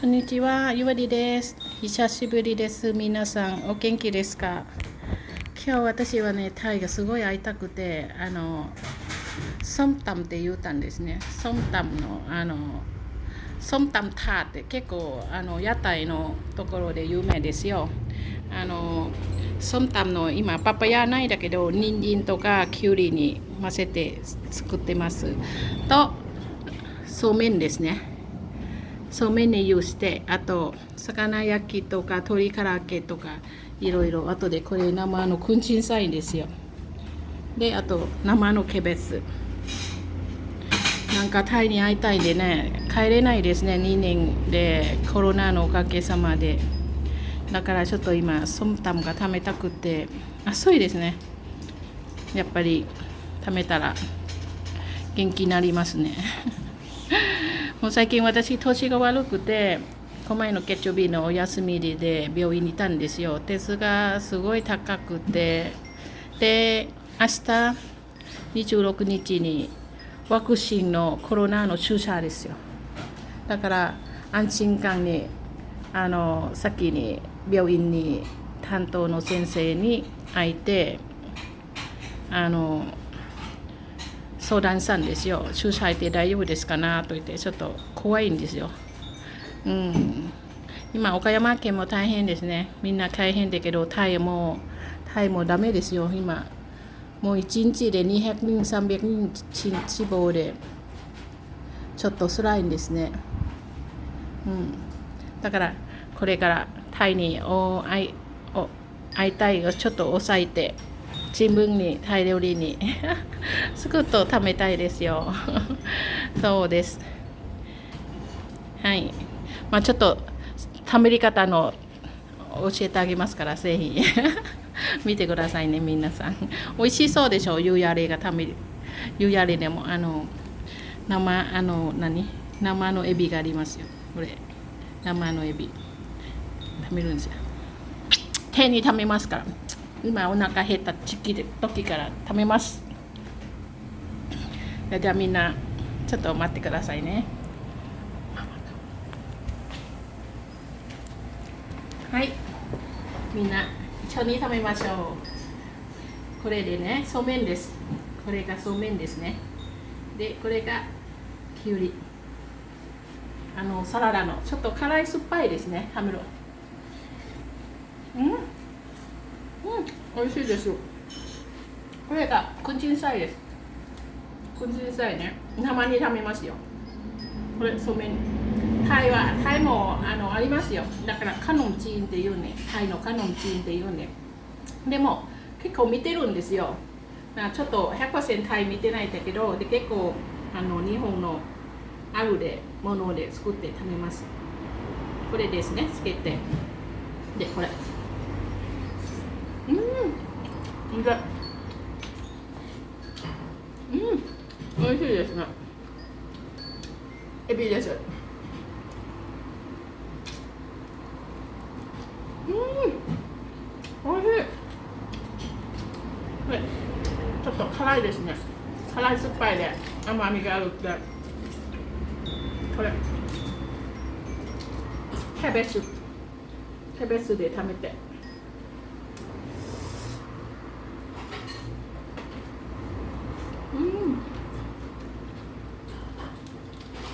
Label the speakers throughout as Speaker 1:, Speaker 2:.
Speaker 1: こんにちは、ゆわりです。久しぶりです。皆さん、お元気ですか？今日私はね、タイがすごい会いたくて、あの、ソムタムって言ったんですね。ソムタムの、あの、ソムタムタって結構、あの、屋台のところで有名ですよ。あの、ソムタムの今、パパヤないだけど、人参とかきゅうりに混ぜて作ってます。と、そうめんですね。そうめんに用してあと魚焼きとか鶏唐揚げとかいろいろあとでこれ生のクンチンサインですよ。であと生のキャベツ。なんかタイに会いたいんでね帰れないですね2年でコロナのおかげさまで。だからちょっと今ソムタムが食べたくて遅いですね。やっぱり食べたら元気になりますね。もう最近私年が悪くてこの前の月曜日のお休みで病院にいたんですよ。鉄がすごい高くて。で明日26日にワクチンのコロナの注射ですよ。だから安心感にあの先に病院に担当の先生に会いてあの相談したんですよ。注射入って大丈夫ですかなと言ってちょっと怖いんですよ。うん。今岡山県も大変ですね。みんな大変だけどタイもタイもダメですよ。今もう1日で200人300人死亡でちょっと辛いんですね。うん。だからこれからタイにお会いお会いたいをちょっと抑えて。新聞にタイ料理に。作っと食べたいですよ。そうです。はい。まあちょっと食べり方の教えてあげますからぜひ。見てくださいね皆さん。美味しそうでしょ？ゆやれが食べる。ゆやれでも。あの生あの何？生のエビがありますよ。これ。生のエビ。食べるんですよ。手に食べますから。今お腹減った時期で時から食べます。じゃあみんなちょっと待ってくださいね。はい。みんな一緒に食べましょう。これでねそうめんです。これがそうめんですね。でこれがきゅうり。あのサラダの。ちょっと辛い酸っぱいですね食べるうんうん？美味しいです。これがクンチンサイです。クンチンサイね。生に食べますよ。これそうめんタイはタイもあのありますよ。だからカノンチーンっていうね。タイのカノンチーンっていうね。でも結構見てるんですよ。ちょっと100%タイ見てないんだけどで結構あの日本のあるでもので作って食べます。これですね。つけて。でこれ。うんい。いうん。美味しいですね。エビです。うん。美味しい。これちょっと辛いですね。辛い酸っぱいで甘みがあるって。これ。キャベツ。キャベツで食べてうん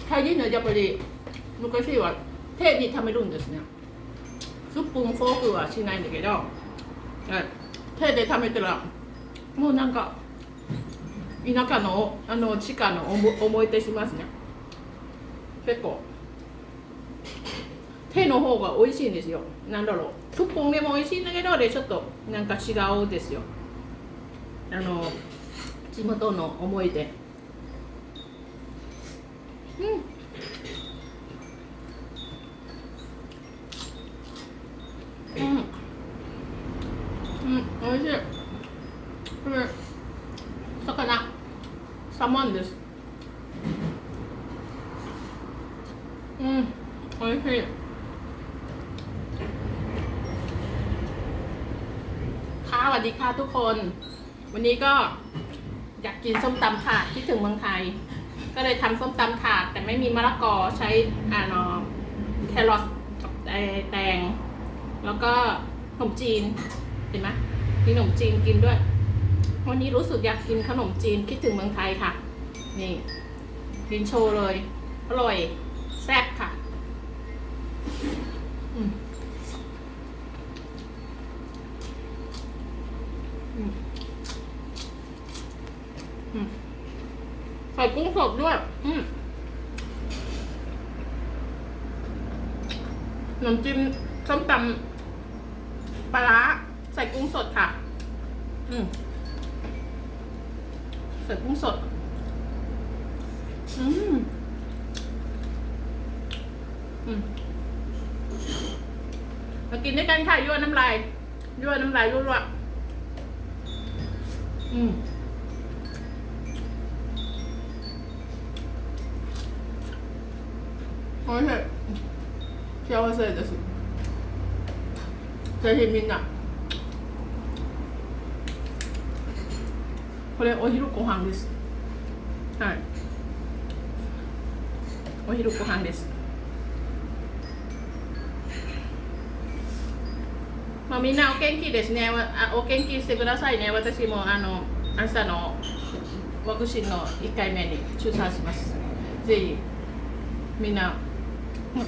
Speaker 1: タイ人のやっぱり昔は手に食べるんですね。スプーンフォークはしないんだけど手で食べたらもうなんか田舎のあの地下の思思い出しますね。結構。手の方が美味しいんですよ。なんだろう。スプーンでも美味しいんだけどあれちょっとなんか違うですよ。あの地元の思い出うんうん、うん、美味しいこれ魚サモンですうん美味しいค่ะสวัสดีค่ะทุกคน วันนี้ก็ อยากกินส้มตำถาดคิดถึงเมืองไทย ก็เลยทำส้มตำถาด แต่ไม่มีมะละกอใช้อ่านอแครอทกับแตง แล้วก็ขนมจีนเห็นไหมมีขนมจีนกินด้วย วันนี้รู้สึกอยากกินขนมจีนคิดถึงเมืองไทยค่ะ นี่กินโชว์เลย อร่อยแซ่บค่ะ อืมอืมอืมใส่กุ้งสดด้วย อืมขนมจีนส้มตำปลาร้าใส่กุ้งสดค่ะ อืมใส่กุ้งสด อืม อืมมากินด้วยกันค่ะยั่วน้ำลายยั่วน้ำลายรั่วๆอืม おい。しい。幸せです。ぜひみんな。これお昼ご飯です。はい。お昼ご飯です。まあ、みんなお元気ですね。お元気してくださいね。私もあの朝のワクチンの1回目に注射します。ぜひみんな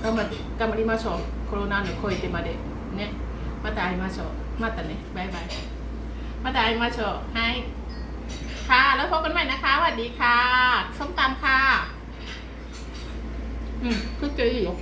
Speaker 1: 頑張って頑張りましょう。コロナの超えてまでね。また会いましょう。またね。バイバイ。また会いましょう。はい。ค่ะ แล้วพบกันใหม่นะคะสวัสดีค่ะ ส้มตำค่ะ อืมเพิ่งเจออยู่